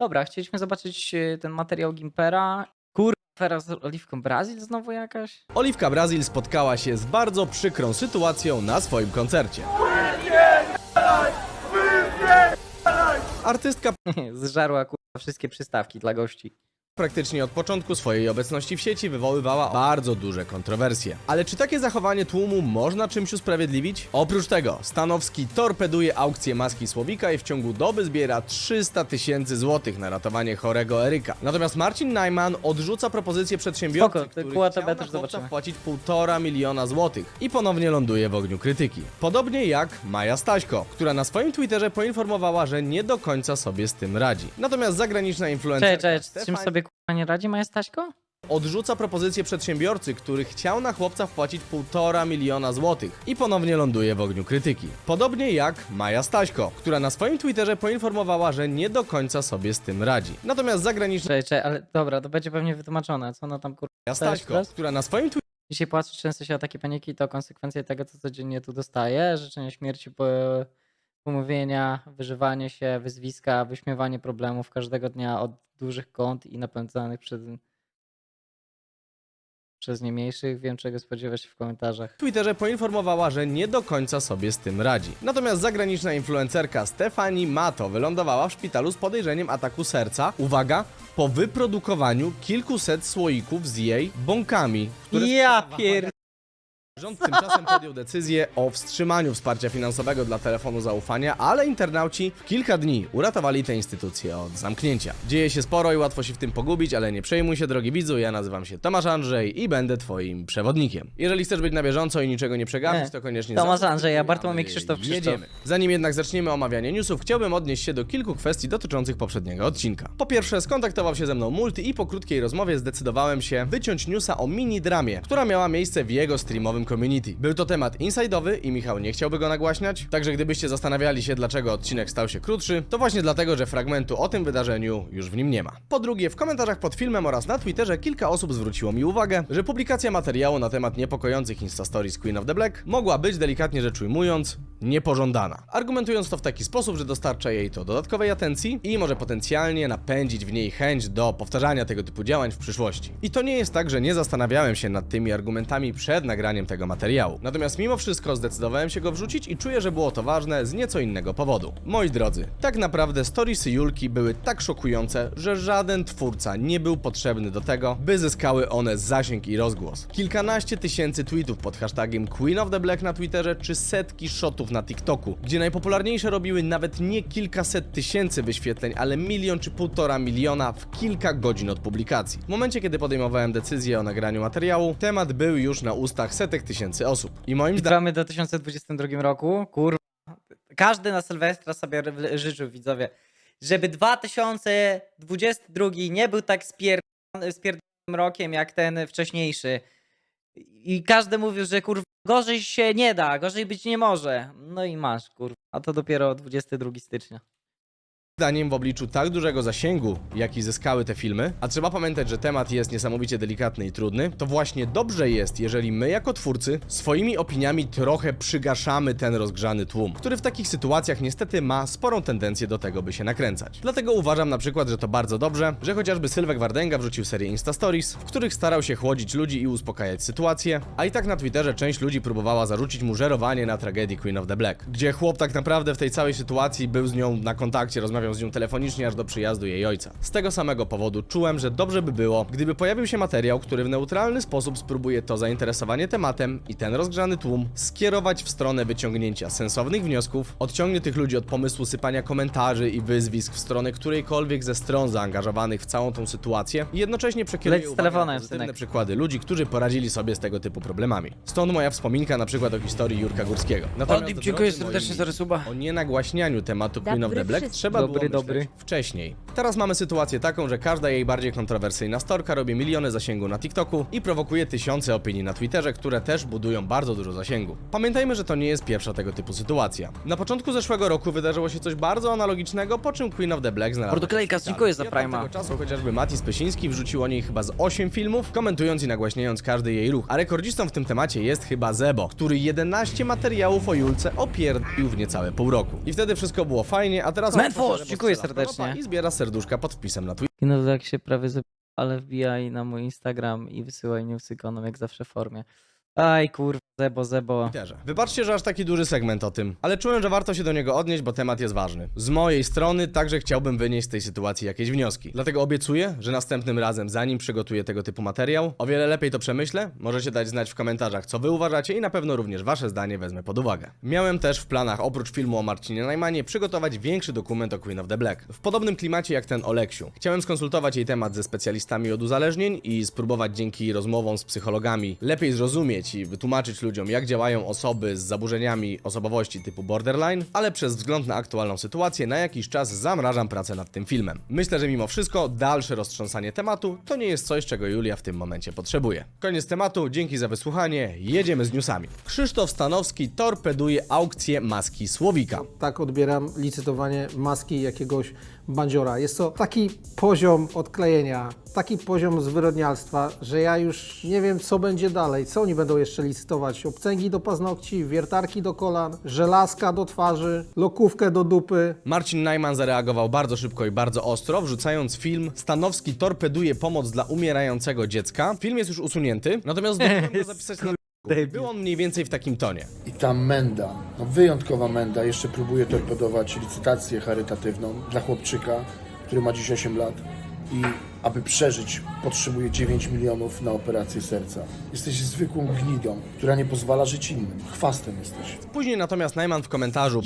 Dobra, chcieliśmy zobaczyć e, ten materiał Gimpera. Kurwa, afera z Oliwką Brazil znowu jakaś? Oliwka Brazil spotkała się z bardzo przykrą sytuacją na swoim koncercie. Artystka Zżarła kurwa wszystkie przystawki dla gości. Praktycznie od początku swojej obecności w sieci wywoływała bardzo duże kontrowersje. Ale czy takie zachowanie tłumu można czymś usprawiedliwić? Oprócz tego, Stanowski torpeduje aukcję maski Słowika i w ciągu doby zbiera 300 tysięcy złotych na ratowanie chorego Eryka. Natomiast Marcin Najman odrzuca propozycję przedsiębiorcy, Spoko, który chciał na też chłopca zobaczymy. wpłacić półtora miliona złotych i ponownie ląduje w ogniu krytyki. Podobnie jak Maja Staśko, która na swoim Twitterze poinformowała, że nie do końca sobie z tym radzi. Natomiast zagraniczna influencerka Cześć, cześć, z czym sobie kurwa nie radzi Maja Staśko? odrzuca propozycję przedsiębiorcy, który chciał na chłopca wpłacić półtora miliona złotych i ponownie ląduje w ogniu krytyki. Podobnie jak Maja Staśko, która na swoim Twitterze poinformowała, że nie do końca sobie z tym radzi. Natomiast zagraniczna Cześć, cześć, ale dobra, to będzie pewnie wytłumaczone, co ona tam kurwa... Maja Staśko, teraz? która na swoim Twitterze Dzisiaj płacze często się o takie paniki, to konsekwencje tego, co codziennie tu dostaje. Życzenie śmierci, po, pomówienia, wyżywanie się, wyzwiska, wyśmiewanie problemów każdego dnia od dużych kont i napędzanych przez, przez nie mniejszych. Wiem, czego spodziewać się w komentarzach. Twitterze poinformowała, że nie do końca sobie z tym radzi. Natomiast zagraniczna influencerka Stefani Mato wylądowała w szpitalu z podejrzeniem ataku serca, uwaga, po wyprodukowaniu kilkuset słoików z jej bąkami, które Ja pier... Rząd tymczasem podjął decyzję o wstrzymaniu wsparcia finansowego dla telefonu zaufania, ale internauci w kilka dni uratowali tę instytucję od zamknięcia. Dzieje się sporo i łatwo się w tym pogubić, ale nie przejmuj się, drogi widzu, ja nazywam się Tomasz Andrzej i będę twoim przewodnikiem. Jeżeli chcesz być na bieżąco i niczego nie przegapić, to koniecznie Tomasz Andrzej, a a Bartłomiej Krzysztof Krzysztof. Jedziemy. Zanim jednak zaczniemy omawianie newsów, chciałbym odnieść się do kilku kwestii dotyczących poprzedniego odcinka. Po pierwsze, skontaktował się ze mną Multi i po krótkiej rozmowie zdecydowałem się wyciąć newsa o mini-dramie, która miała miejsce w jego streamowym community. Był to temat inside'owy i Michał nie chciałby go nagłaśniać, także gdybyście zastanawiali się, dlaczego odcinek stał się krótszy, to właśnie dlatego, że fragmentu o tym wydarzeniu już w nim nie ma. Po drugie, w komentarzach pod filmem oraz na Twitterze kilka osób zwróciło mi uwagę, że publikacja materiału na temat niepokojących Insta Stories Queen of the Black mogła być, delikatnie rzecz ujmując, niepożądana. Argumentując to w taki sposób, że dostarcza jej to dodatkowej atencji i może potencjalnie napędzić w niej chęć do powtarzania tego typu działań w przyszłości. I to nie jest tak, że nie zastanawiałem się nad tymi argumentami przed nagraniem tego materiału. Natomiast mimo wszystko zdecydowałem się go wrzucić i czuję, że było to ważne z nieco innego powodu. Moi drodzy, tak naprawdę storiesy Julki były tak szokujące, że żaden twórca nie był potrzebny do tego, by zyskały one zasięg i rozgłos. Kilkanaście tysięcy tweetów pod hashtagiem Queen of the Black na Twitterze, czy setki shotów na TikToku, gdzie najpopularniejsze robiły nawet nie kilkaset tysięcy wyświetleń, ale milion czy półtora miliona w kilka godzin od publikacji. W momencie, kiedy podejmowałem decyzję o nagraniu materiału, temat był już na ustach setek tysięcy osób. I moim zdaniem Gramy do 2022 roku. Kurwa. Każdy na Sylwestra sobie życzył, widzowie, żeby 2022 nie był tak spier... spierdolonym rokiem jak ten wcześniejszy. I każdy mówił, że kurwa gorzej się nie da, gorzej być nie może. No i masz, kurwa. A to dopiero 22 stycznia. Zdaniem w obliczu tak dużego zasięgu, jaki zyskały te filmy, a trzeba pamiętać, że temat jest niesamowicie delikatny i trudny, to właśnie dobrze jest, jeżeli my jako twórcy swoimi opiniami trochę przygaszamy ten rozgrzany tłum, który w takich sytuacjach niestety ma sporą tendencję do tego, by się nakręcać. Dlatego uważam na przykład, że to bardzo dobrze, że chociażby Sylwek Wardęga wrzucił serię Insta Stories, w których starał się chłodzić ludzi i uspokajać sytuację, a i tak na Twitterze część ludzi próbowała zarzucić mu żerowanie na tragedii Queen of the Black, gdzie chłop tak naprawdę w tej całej sytuacji był z nią na kontakcie, rozmawiał z nią telefonicznie aż do przyjazdu jej ojca. Z tego samego powodu czułem, że dobrze by było, gdyby pojawił się materiał, który w neutralny sposób spróbuje to zainteresowanie tematem i ten rozgrzany tłum skierować w stronę wyciągnięcia sensownych wniosków, odciągnie tych ludzi od pomysłu sypania komentarzy i wyzwisk w stronę którejkolwiek ze stron zaangażowanych w całą tą sytuację i jednocześnie przekieruje uwagę na pozytywne synek. przykłady ludzi, którzy poradzili sobie z tego typu problemami. Stąd moja wspominka na przykład o historii Jurka Górskiego. Natomiast, drodzy dziękuję serdecznie za o nienagłaśnianiu tematu Queen of the Black trzeba było dobry. myśleć wcześniej. Teraz mamy sytuację taką, że każda jej bardziej kontrowersyjna storka robi miliony zasięgu na TikToku i prowokuje tysiące opinii na Twitterze, które też budują bardzo dużo zasięgu. Pamiętajmy, że to nie jest pierwsza tego typu sytuacja. Na początku zeszłego roku wydarzyło się coś bardzo analogicznego, po czym Queen of the Black znalazła szpitalu. dziękuję za Prima. tamtego czasu chociażby Mati Spysiński wrzucił o niej chyba z 8 filmów, komentując i nagłaśniając każdy jej ruch. A rekordzistą w tym temacie jest chyba Zebo, który 11 materiałów o Julce opierdolił w niecałe pół roku. I wtedy wszystko było fajnie, a teraz dziękuję strzela w serdecznie. konopa I zbiera serduszka pod wpisem na Twitter. No jak się prawie zabi... ale wbijaj na mój Instagram i wysyłaj newsy konom jak zawsze w formie. Aj kurwa, zebo, zebo. Twitterze. Wybaczcie, że aż taki duży segment o tym, ale czułem, że warto się do niego odnieść, bo temat jest ważny. Z mojej strony także chciałbym wynieść z tej sytuacji jakieś wnioski. Dlatego obiecuję, że następnym razem, zanim przygotuję tego typu materiał, o wiele lepiej to przemyślę. Możecie dać znać w komentarzach, co wy uważacie i na pewno również wasze zdanie wezmę pod uwagę. Miałem też w planach, oprócz filmu o Marcinie Najmanie, przygotować większy dokument o Queen of the Black. W podobnym klimacie jak ten o Leksiu. Chciałem skonsultować jej temat ze specjalistami od uzależnień i spróbować dzięki rozmowom z psychologami lepiej zrozumieć i wytłumaczyć ludziom, jak działają osoby z zaburzeniami osobowości typu borderline, ale przez wzgląd na aktualną sytuację na jakiś czas zamrażam pracę nad tym filmem. Myślę, że mimo wszystko dalsze roztrząsanie tematu to nie jest coś, czego Julia w tym momencie potrzebuje. Koniec tematu, dzięki za wysłuchanie, jedziemy z newsami. Krzysztof Stanowski torpeduje aukcję maski Słowika. Tak odbieram licytowanie maski jakiegoś bandziora. Jest to taki poziom odklejenia, taki poziom zwyrodnialstwa, że ja już nie wiem, co będzie dalej. Co oni będą jeszcze licytować? Obcęgi do paznokci, wiertarki do kolan, żelazka do twarzy, lokówkę do dupy. Marcin Najman zareagował bardzo szybko i bardzo ostro, wrzucając film Stanowski torpeduje pomoc dla umierającego dziecka. Film jest już usunięty, natomiast go zapisać na Był on mniej więcej w takim tonie. I ta menda, no wyjątkowa menda, jeszcze próbuje torpedować licytację charytatywną dla chłopczyka, który ma dziś 8 lat i aby przeżyć potrzebuje 9 milionów na operację serca. Jesteś zwykłą gnidą, która nie pozwala żyć innym. Chwastem jesteś. Później natomiast Najman w komentarzu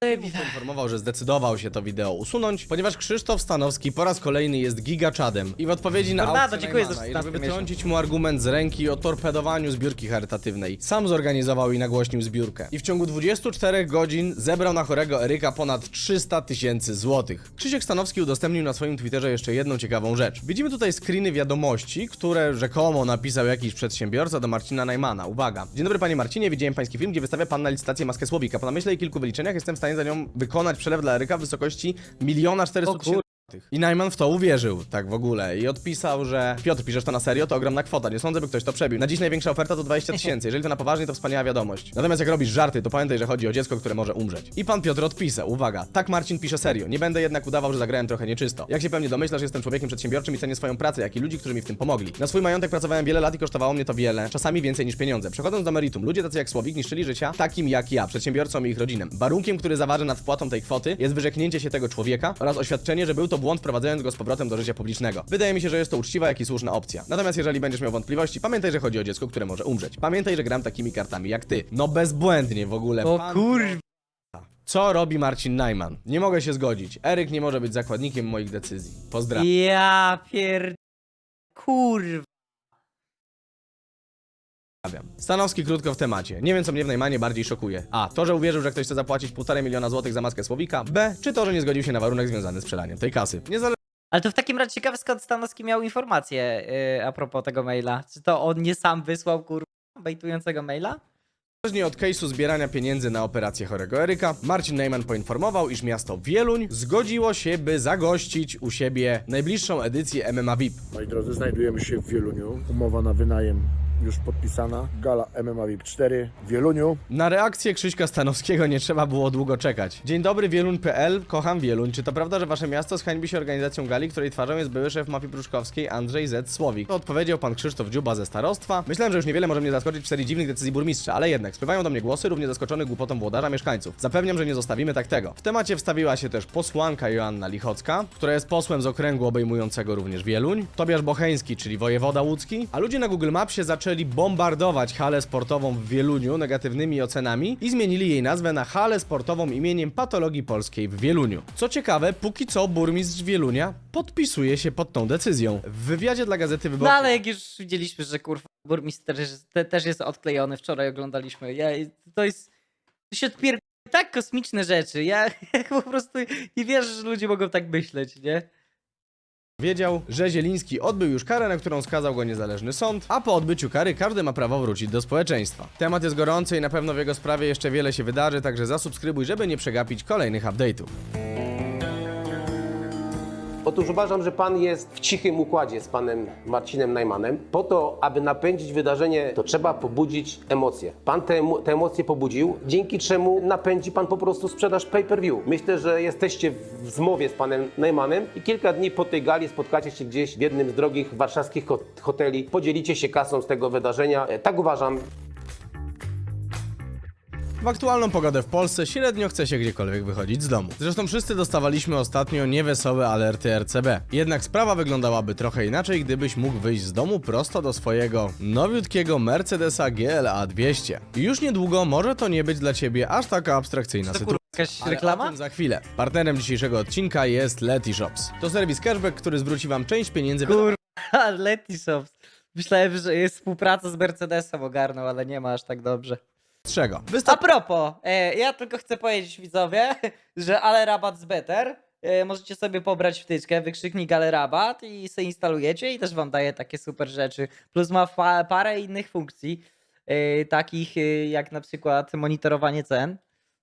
poinformował, że zdecydował się to wideo usunąć, ponieważ Krzysztof Stanowski po raz kolejny jest gigaczadem i w odpowiedzi na Tornado, aukcję dziękuję za Najmana, i 16 żeby wytrącić mu argument z ręki o torpedowaniu zbiórki charytatywnej, sam zorganizował i nagłośnił zbiórkę. I w ciągu 24 godzin zebrał na chorego Eryka ponad 300 tysięcy złotych. Krzysiek Stanowski udostępnił na swoim Twitterze jeszcze jedną ciekawą rzecz. Widzimy tutaj screeny wiadomości, które rzekomo napisał jakiś przedsiębiorca do Marcina Najmana. Uwaga. Dzień dobry panie Marcinie, widziałem pański film, gdzie wystawia pan na licytację maskę Słowika. Po namyśle i kilku wyliczeniach jestem w stanie za nią wykonać przelew dla Eryka w wysokości 1 400 O kur- tysięcy i Najman w to uwierzył, tak w ogóle, i odpisał, że Piotr, piszesz to na serio, to ogromna kwota, nie sądzę, by ktoś to przebił. Na dziś największa oferta to 20 tysięcy, jeżeli to na poważnie, to wspaniała wiadomość. Natomiast jak robisz żarty, to pamiętaj, że chodzi o dziecko, które może umrzeć. I pan Piotr odpisał, uwaga, tak Marcin pisze serio, nie będę jednak udawał, że zagrałem trochę nieczysto. Jak się pewnie domyślasz, jestem człowiekiem przedsiębiorczym i cenię swoją pracę, jak i ludzi, którzy mi w tym pomogli. Na swój majątek pracowałem wiele lat i kosztowało mnie to wiele, czasami więcej niż pieniądze. Przechodząc do meritum, ludzie tacy jak Słowik niszczyli życia takim jak ja, przedsiębiorcom i ich rodzinom. Warunkiem, który zaważy nad wpłatą tej kwoty, jest wyrzeknięcie się tego człowieka oraz oświadczenie, że był to błąd wprowadzając go z powrotem do życia publicznego. Wydaje mi się, że jest to uczciwa, jak i słuszna opcja. Natomiast jeżeli będziesz miał wątpliwości, pamiętaj, że chodzi o dziecko, które może umrzeć. Pamiętaj, że gram takimi kartami jak ty. No bezbłędnie w ogóle. O Pan- kurwa. Co robi Marcin Najman? Nie mogę się zgodzić. Eryk nie może być zakładnikiem moich decyzji. Pozdrawiam. Ja pier... Kurwa. Stanowski krótko w temacie. Nie wiem, co mnie w Najmanie bardziej szokuje. A. To, że uwierzył, że ktoś chce zapłacić 1,5 miliona złotych za maskę Słowika. B. Czy to, że nie zgodził się na warunek związany z przelaniem tej kasy. Niezależnie Ale to w takim razie ciekawe skąd Stanowski miał informacje yy, a propos tego maila. Czy to on nie sam wysłał kurwa bejtującego maila? Niezależnie od case'u zbierania pieniędzy na operację chorego Eryka, Marcin Neyman poinformował, iż miasto Wieluń zgodziło się, by zagościć u siebie najbliższą edycję MMA VIP. Moi drodzy, znajdujemy się w Wieluniu. Umowa na wynajem już podpisana. Gala MMA VIP 4 w Wieluniu. Na reakcję Krzyśka Stanowskiego nie trzeba było długo czekać. Dzień dobry Wieluń.pl, kocham Wieluń. Czy to prawda, że wasze miasto zhańbi się organizacją gali, której twarzą jest były szef mafii pruszkowskiej Andrzej Z. Słowik? Odpowiedział pan Krzysztof Dziuba ze starostwa. Myślałem, że już niewiele może mnie zaskoczyć w serii dziwnych decyzji burmistrza, ale jednak spływają do mnie głosy równie zaskoczonych głupotą włodarza mieszkańców. Zapewniam, że nie zostawimy tak tego. W temacie wstawiła się też posłanka Joanna Lichocka, która jest posłem z okręgu obejmującego również Wieluń, Tobiasz Bocheński, czyli wojewoda łódzki, a ludzie na Google Mapsie zaczęli bombardować halę sportową w Wieluniu negatywnymi ocenami i zmienili jej nazwę na halę sportową imieniem Patologii Polskiej w Wieluniu. Co ciekawe, póki co burmistrz Wielunia podpisuje się pod tą decyzją. W wywiadzie dla Gazety No Wyborczej ale jak już widzieliśmy, że kurwa burmistrz też, też jest odklejony, wczoraj oglądaliśmy. Ja, to jest... To się odpier... tak kosmiczne rzeczy. Ja, ja po prostu nie wierzę, że ludzie mogą tak myśleć, nie? Wiedział, że Zieliński odbył już karę, na którą skazał go niezależny sąd, a po odbyciu kary każdy ma prawo wrócić do społeczeństwa. Temat jest gorący i na pewno w jego sprawie jeszcze wiele się wydarzy, także zasubskrybuj, żeby nie przegapić kolejnych update'ów. Otóż uważam, że pan jest w cichym układzie z panem Marcinem Najmanem. Po to, aby napędzić wydarzenie, to trzeba pobudzić emocje. Pan te, te emocje pobudził, dzięki czemu napędzi pan po prostu sprzedaż pay-per-view. Myślę, że jesteście w zmowie z panem Najmanem i kilka dni po tej gali spotkacie się gdzieś w jednym z drogich warszawskich ho- hoteli, podzielicie się kasą z tego wydarzenia. E, Tak uważam. W aktualną pogodę w Polsce średnio chce się gdziekolwiek wychodzić z domu. Zresztą wszyscy dostawaliśmy ostatnio niewesołe alerty RCB. Jednak sprawa wyglądałaby trochę inaczej, gdybyś mógł wyjść z domu prosto do swojego nowiutkiego Mercedesa GLA 200. I już niedługo może to nie być dla ciebie aż taka abstrakcyjna sytuacja. jakaś Ale o reklama? tym za chwilę. Partnerem dzisiejszego odcinka jest Leti Shops. To serwis cashback, który zwróci wam część pieniędzy Kurwa, Shops. Myślałem, że jest współpraca z Mercedesem ogarnął, ale nie ma aż tak dobrze. Wyższego. A propos, e, ja tylko chcę powiedzieć widzowie, że ale rabat z better. E, możecie sobie pobrać wtyczkę, wykrzyknik ale rabat i sobie instalujecie i też wam daje takie super rzeczy. Plus ma fa- parę innych funkcji, e, takich e, jak na przykład monitorowanie cen.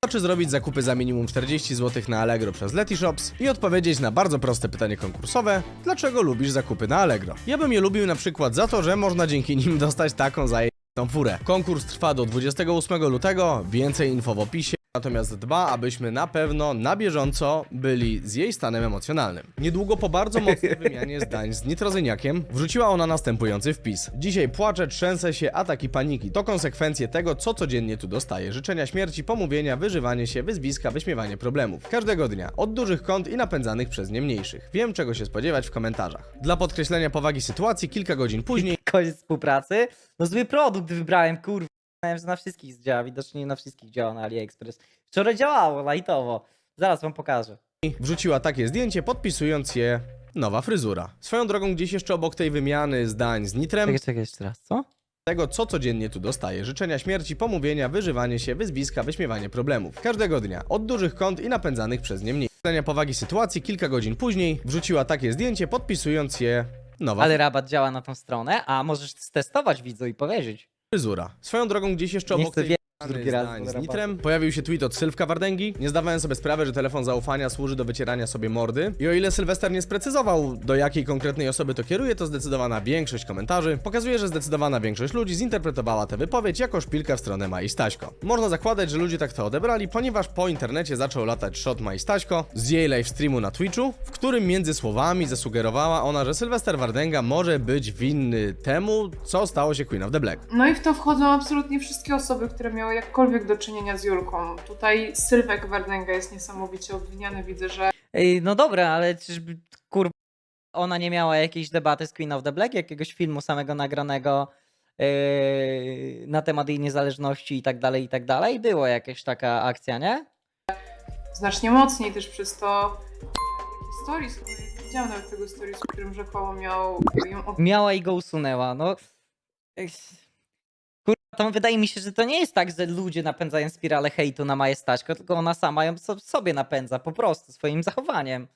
Wystarczy zrobić zakupy za minimum 40 zł na Allegro przez Leti Shops i odpowiedzieć na bardzo proste pytanie konkursowe, dlaczego lubisz zakupy na Allegro. Ja bym je lubił na przykład za to, że można dzięki nim dostać taką zajętą furę. Konkurs trwa do 28 lutego, więcej info w opisie. Natomiast dba, abyśmy na pewno na bieżąco byli z jej stanem emocjonalnym. Niedługo po bardzo mocnej wymianie zdań z Nitrozyniakiem wrzuciła ona następujący wpis. Dzisiaj płaczę, trzęsę się, ataki paniki. To konsekwencje tego, co codziennie tu dostaję. Życzenia śmierci, pomówienia, wyżywanie się, wyzwiska, wyśmiewanie problemów. Każdego dnia. Od dużych kont i napędzanych przez nie mniejszych. Wiem, czego się spodziewać w komentarzach. Dla podkreślenia powagi sytuacji, kilka godzin później Koniec współpracy. No zły produkt wybrałem, kurwa. Że na wszystkich działa, widocznie nie na wszystkich działa na AliExpress. Wczoraj działało, lightowo. Zaraz wam pokażę. wrzuciła takie zdjęcie, podpisując je nowa fryzura. Swoją drogą gdzieś jeszcze obok tej wymiany zdań z Nitrem, Czekaj, czekaj jeszcze raz, co? tego, co codziennie tu dostaję. Życzenia śmierci, pomówienia, wyżywanie się, wyzwiska, wyśmiewanie problemów. Każdego dnia. Od dużych kont i napędzanych przez nie mniej. Podkreślenia powagi sytuacji, kilka godzin później wrzuciła takie zdjęcie, podpisując je nowa Ale rabat działa na tą stronę, a możesz stestować widzu i powiedzieć. Fryzura. Swoją drogą gdzieś jeszcze Nie obok chcę tej drugi raz. z. Nitrem pojawił się tweet od Sylwka Wardęgi. Nie zdawałem sobie sprawy, że telefon zaufania służy do wycierania sobie mordy. I o ile Sylwester nie sprecyzował, do jakiej konkretnej osoby to kieruje, to zdecydowana większość komentarzy pokazuje, że zdecydowana większość ludzi zinterpretowała tę wypowiedź jako szpilkę w stronę Mai Staśko. Można zakładać, że ludzie tak to odebrali, ponieważ po internecie zaczął latać shot Mai Staśko z jej livestreamu na Twitchu, w którym między słowami zasugerowała ona, że Sylwester Wardęga może być winny temu, co stało się Queen of the Black. No i w to wchodzą absolutnie wszystkie osoby, które miały jakkolwiek do czynienia z Julką. Tutaj Sylwek Wardęga jest niesamowicie obwiniany. Widzę, że Ej, no dobra, ale czyżby, kurwa, ona nie miała jakiejś debaty z Queen of the Black, jakiegoś filmu samego nagranego yy, na temat jej niezależności i tak dalej, i tak dalej? Było jakaś taka akcja, nie? znacznie mocniej też przez to stories, nie widziałam nawet tego stories, w którym rzekomo miał ją Miała i go usunęła, no. Ech, To wydaje mi się, że to nie jest tak, że ludzie napędzają spiralę hejtu na Maję Staśko, tylko ona sama ją so- sobie napędza, po prostu, swoim zachowaniem.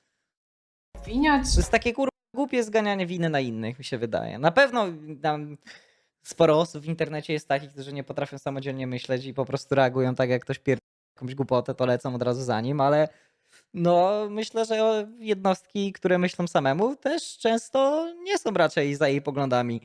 obwiniać. To jest takie kurwa głupie zganianie winy na innych, mi się wydaje. Na pewno tam sporo osób w internecie jest takich, którzy nie potrafią samodzielnie myśleć i po prostu reagują tak, jak ktoś pierdoli jakąś głupotę, to lecą od razu za nim, ale no myślę, że jednostki, które myślą samemu, też często nie są raczej za jej poglądami.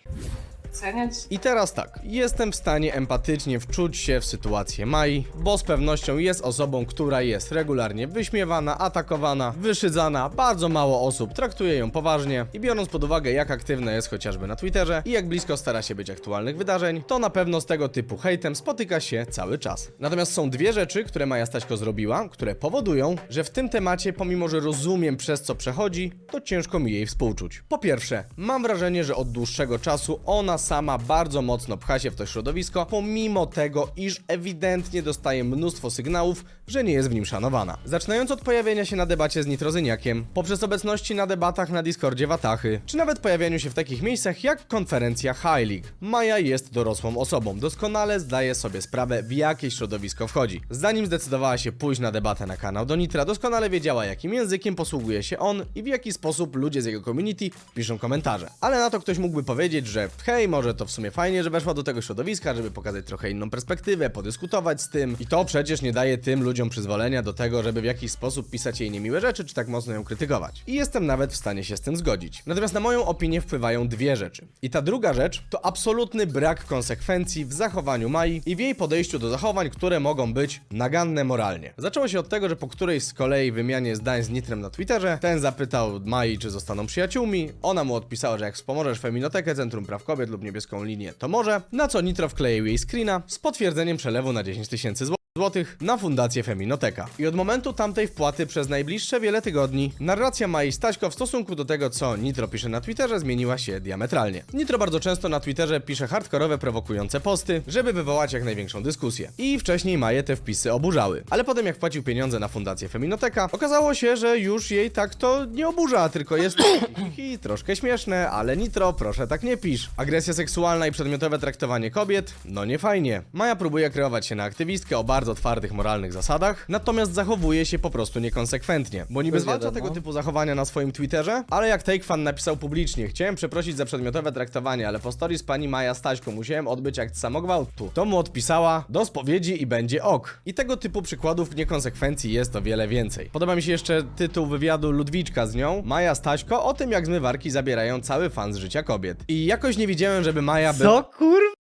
Oceniać. I teraz tak, jestem w stanie empatycznie wczuć się w sytuację Mai, bo z pewnością jest osobą, która jest regularnie wyśmiewana, atakowana, wyszydzana, bardzo mało osób traktuje ją poważnie i biorąc pod uwagę jak aktywna jest chociażby na Twitterze i jak blisko stara się być aktualnych wydarzeń, to na pewno z tego typu hejtem spotyka się cały czas. Natomiast są dwie rzeczy, które Maja Staśko zrobiła, które powodują, że w tym temacie, pomimo że rozumiem przez co przechodzi, to ciężko mi jej współczuć. Po pierwsze, mam wrażenie, że od dłuższego czasu ona sama bardzo mocno pcha się w to środowisko, pomimo tego, iż ewidentnie dostaje mnóstwo sygnałów, że nie jest w nim szanowana. Zaczynając od pojawienia się na debacie z Nitrozyniakiem, poprzez obecności na debatach na Discordzie Watachy, czy nawet pojawianiu się w takich miejscach jak konferencja High League. Maja jest dorosłą osobą, doskonale zdaje sobie sprawę w jakie środowisko wchodzi. Zanim zdecydowała się pójść na debatę na kanał do Nitra, doskonale wiedziała jakim językiem posługuje się on i w jaki sposób ludzie z jego community piszą komentarze. Ale na to ktoś mógłby powiedzieć, że hej, może to w sumie fajnie, że weszła do tego środowiska, żeby pokazać trochę inną perspektywę, podyskutować z tym i to przecież nie daje tym ludziom ludziom przyzwolenia do tego, żeby w jakiś sposób pisać jej niemiłe rzeczy, czy tak mocno ją krytykować. I jestem nawet w stanie się z tym zgodzić. Natomiast na moją opinię wpływają dwie rzeczy. I ta druga rzecz to absolutny brak konsekwencji w zachowaniu Mai i w jej podejściu do zachowań, które mogą być naganne moralnie. Zaczęło się od tego, że po którejś z kolei wymianie zdań z Nitrem na Twitterze, ten zapytał Mai, czy zostaną przyjaciółmi, ona mu odpisała, że jak wspomożesz Feminotekę, Centrum Praw Kobiet lub Niebieską Linię, to może, na co Nitro wkleił jej screena z potwierdzeniem przelewu na 10 tysięcy zł złotych na fundację Feminoteka. I od momentu tamtej wpłaty przez najbliższe wiele tygodni narracja Mai Staśko w stosunku do tego, co Nitro pisze na Twitterze, zmieniła się diametralnie. Nitro bardzo często na Twitterze pisze hardkorowe, prowokujące posty, żeby wywołać jak największą dyskusję. I wcześniej Maję te wpisy oburzały. Ale potem jak płacił pieniądze na fundację Feminoteka, okazało się, że już jej tak to nie oburza, tylko jest hi, troszkę śmieszne, ale Nitro, proszę tak nie pisz. Agresja seksualna i przedmiotowe traktowanie kobiet? No nie fajnie. Maja próbuje kreować się na aktywistkę o bardzo twardych moralnych zasadach, natomiast zachowuje się po prostu niekonsekwentnie, bo niby zwalcza tego typu zachowania na swoim Twitterze, ale jak TakeFan napisał publicznie, chciałem przeprosić za przedmiotowe traktowanie, ale po stories pani Maja Staśko musiałem odbyć akt samogwałtu. To mu odpisała, do spowiedzi i będzie ok. I tego typu przykładów niekonsekwencji jest o wiele więcej. Podoba mi się jeszcze tytuł wywiadu Ludwiczka z nią, Maja Staśko, o tym jak zmywarki zabierają cały fan z życia kobiet. I jakoś nie widziałem, żeby Maja była Co kurwa?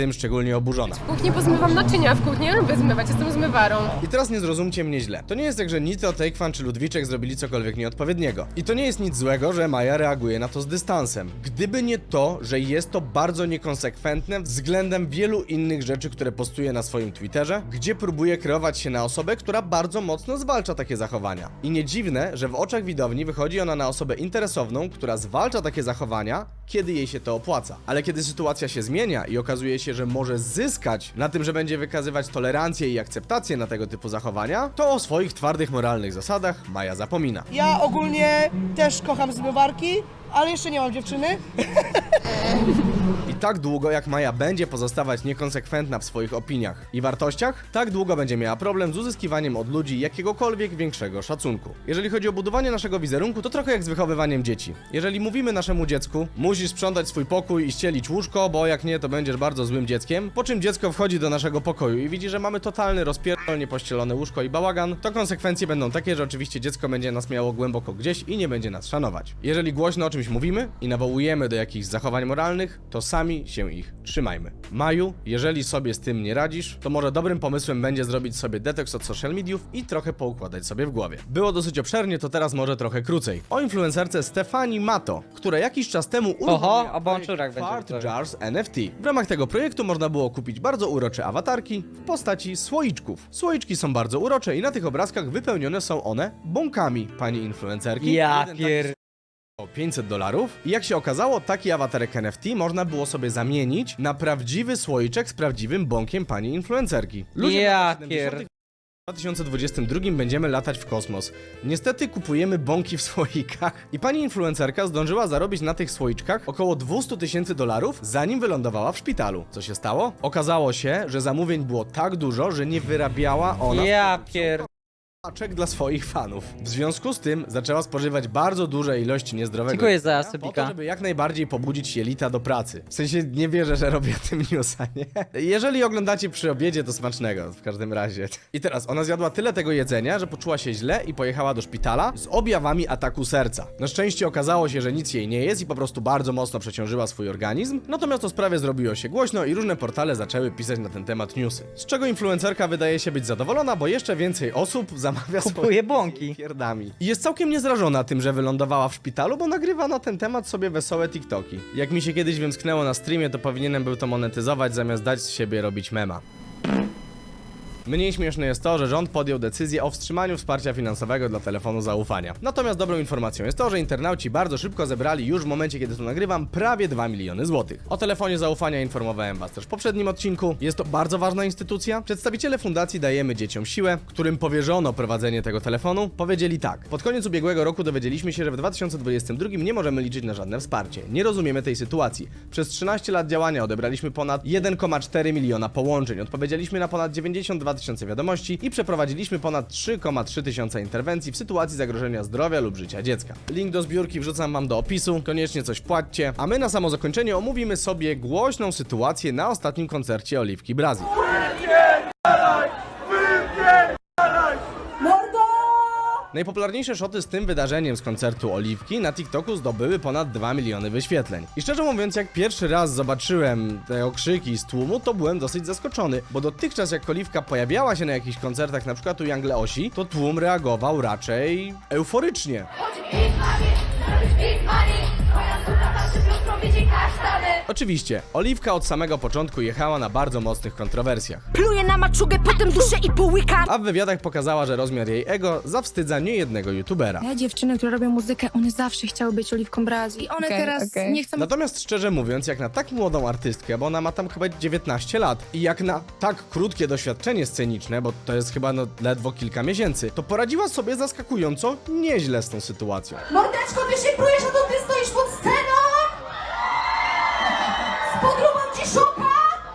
Tym szczególnie oburzona. W kuchni pozmywam naczynia, w kuchni lubię zmywać, jestem zmywarą. I teraz nie zrozumcie mnie źle. To nie jest tak, że Nitro, Takefan czy Ludwiczek zrobili cokolwiek nieodpowiedniego. I to nie jest nic złego, że Maja reaguje na to z dystansem. Gdyby nie to, że jest to bardzo niekonsekwentne względem wielu innych rzeczy, które postuje na swoim Twitterze, gdzie próbuje kreować się na osobę, która bardzo mocno zwalcza takie zachowania. I nie dziwne, że w oczach widowni wychodzi ona na osobę interesowną, która zwalcza takie zachowania, kiedy jej się to opłaca. Ale kiedy sytuacja się zmienia i okazuje się, że może zyskać na tym, że będzie wykazywać tolerancję i akceptację na tego typu zachowania, to o swoich twardych moralnych zasadach Maja zapomina. Ja ogólnie też kocham zmywarki, ale jeszcze nie mam dziewczyny. Tak długo jak Maja będzie pozostawać niekonsekwentna w swoich opiniach i wartościach, tak długo będzie miała problem z uzyskiwaniem od ludzi jakiegokolwiek większego szacunku. Jeżeli chodzi o budowanie naszego wizerunku, to trochę jak z wychowywaniem dzieci. Jeżeli mówimy naszemu dziecku, musisz sprzątać swój pokój i ścielić łóżko, bo jak nie, to będziesz bardzo złym dzieckiem, po czym dziecko wchodzi do naszego pokoju i widzi, że mamy totalny rozpierdol, niepościelone łóżko i bałagan, to konsekwencje będą takie, że oczywiście dziecko będzie nas miało głęboko gdzieś i nie będzie nas szanować. Jeżeli głośno o czymś mówimy i nawołujemy do jakichś zachowań moralnych, to sami się ich trzymajmy. Maju, jeżeli sobie z tym nie radzisz, to może dobrym pomysłem będzie zrobić sobie detoks od social mediów i trochę poukładać sobie w głowie. Było dosyć obszernie, to teraz może trochę krócej. O influencerce Stefani Mato, która jakiś czas temu uruchomiła o Bączurach będzie Fart widzowie. Jars NFT. W ramach tego projektu można było kupić bardzo urocze awatarki w postaci słoiczków. Słoiczki są bardzo urocze i na tych obrazkach wypełnione są one bąkami pani influencerki. Ja Jeden taki pier... o 500 dolarów. I jak się okazało, taki awatarek NFT można było sobie zamienić na prawdziwy słoiczek z prawdziwym bąkiem pani influencerki. Ludzie Ja w latach 70. pier- w 2022 będziemy latać w kosmos. Niestety kupujemy bąki w słoikach i pani influencerka zdążyła zarobić na tych słoiczkach około 200 tysięcy dolarów, zanim wylądowała w szpitalu. Co się stało? Okazało się, że zamówień było tak dużo, że nie wyrabiała ona Ja pier... paczek dla swoich fanów. W związku z tym zaczęła spożywać bardzo duże ilości niezdrowego Dziękuję za jedzenia, po subika. to, żeby jak najbardziej pobudzić jelita do pracy. W sensie nie wierzę, że robię tym newsa, nie? Jeżeli oglądacie przy obiedzie, to smacznego w każdym razie. I teraz ona zjadła tyle tego jedzenia, że poczuła się źle i pojechała do szpitala z objawami ataku serca. Na szczęście okazało się, że nic jej nie jest i po prostu bardzo mocno przeciążyła swój organizm. Natomiast o sprawie zrobiło się głośno i różne portale zaczęły pisać na ten temat newsy. Z czego influencerka wydaje się być zadowolona, bo jeszcze więcej osób zamawia swoje Kupuje bąki. pierdami. I jest całkiem niezrażona tym, że wylądowała w szpitalu, bo nagrywa na ten temat sobie wesołe TikToki. Jak mi się kiedyś wymsknęło na streamie, to powinienem był to monetyzować, zamiast dać z siebie robić mema. Mniej śmieszne jest to, że rząd podjął decyzję o wstrzymaniu wsparcia finansowego dla telefonu zaufania. Natomiast dobrą informacją jest to, że internauci bardzo szybko zebrali już w momencie, kiedy to nagrywam, prawie 2 miliony złotych. O telefonie zaufania informowałem was też w poprzednim odcinku. Jest to bardzo ważna instytucja. Przedstawiciele fundacji Dajemy Dzieciom Siłę, którym powierzono prowadzenie tego telefonu, powiedzieli tak. Pod koniec ubiegłego roku dowiedzieliśmy się, że w 2022 nie możemy liczyć na żadne wsparcie. Nie rozumiemy tej sytuacji. Przez 13 lat działania odebraliśmy ponad 1,4 miliona połączeń, odpowiedzieliśmy na ponad 92 tysiące wiadomości i przeprowadziliśmy ponad 3,3 tysiąca interwencji w sytuacji zagrożenia zdrowia lub życia dziecka. Link do zbiórki wrzucam wam do opisu, koniecznie coś płaccie, a my na samo zakończenie omówimy sobie głośną sytuację na ostatnim koncercie Oliwki Brazil. Najpopularniejsze szoty z tym wydarzeniem z koncertu Oliwki na TikToku zdobyły ponad 2 miliony wyświetleń. I szczerze mówiąc, jak pierwszy raz zobaczyłem te okrzyki z tłumu, to byłem dosyć zaskoczony, bo dotychczas jak Oliwka pojawiała się na jakichś koncertach, na przykład u Young Leosi, to tłum reagował raczej euforycznie. Oczywiście, Oliwka od samego początku jechała na bardzo mocnych kontrowersjach. Pluję na maczugę, potem duszę i połykam. A w wywiadach pokazała, że rozmiar jej ego zawstydza niejednego youtubera. Te dziewczyny, które robią muzykę, one zawsze chciały być oliwką Brazji. One Okej, teraz okej. nie chcą Natomiast szczerze mówiąc, jak na tak młodą artystkę, bo ona ma tam chyba 19 lat i jak na tak krótkie doświadczenie sceniczne, bo to jest chyba no ledwo kilka miesięcy, to poradziła sobie zaskakująco nieźle z tą sytuacją. Mordeczko, ty się prujesz, a to ty stoisz pod sceną?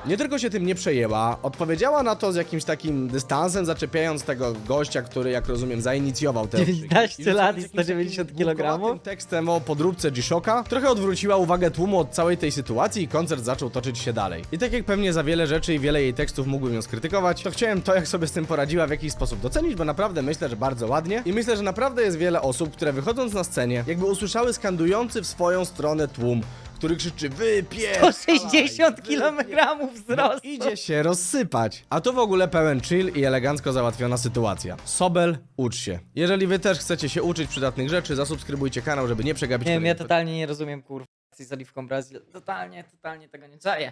Nie tylko się tym nie przejęła, odpowiedziała na to z jakimś takim dystansem, zaczepiając tego gościa, który, jak rozumiem, zainicjował te okrzyki. 19 I lat i jakimś 190 takim kilogramów? głupkowatym tekstem o podróbce G-Shocka trochę odwróciła uwagę tłumu od całej tej sytuacji i koncert zaczął toczyć się dalej. I tak jak pewnie za wiele rzeczy i wiele jej tekstów mógłbym ją skrytykować, to chciałem to, jak sobie z tym poradziła, w jakiś sposób docenić, bo naprawdę myślę, że bardzo ładnie i myślę, że naprawdę jest wiele osób, które wychodząc na scenie, jakby usłyszały skandujący w swoją stronę tłum, który krzyczy wypier... 160 kg wzrostu. Idzie się rozsypać. A to w ogóle pełen chill i elegancko załatwiona sytuacja. Sobel, ucz się. Jeżeli wy też chcecie się uczyć przydatnych rzeczy, zasubskrybujcie kanał, żeby nie przegapić Nie wiem, ja kolejnych totalnie nie rozumiem kurwa z Oliwką Brazil. Totalnie, totalnie tego nie czaję.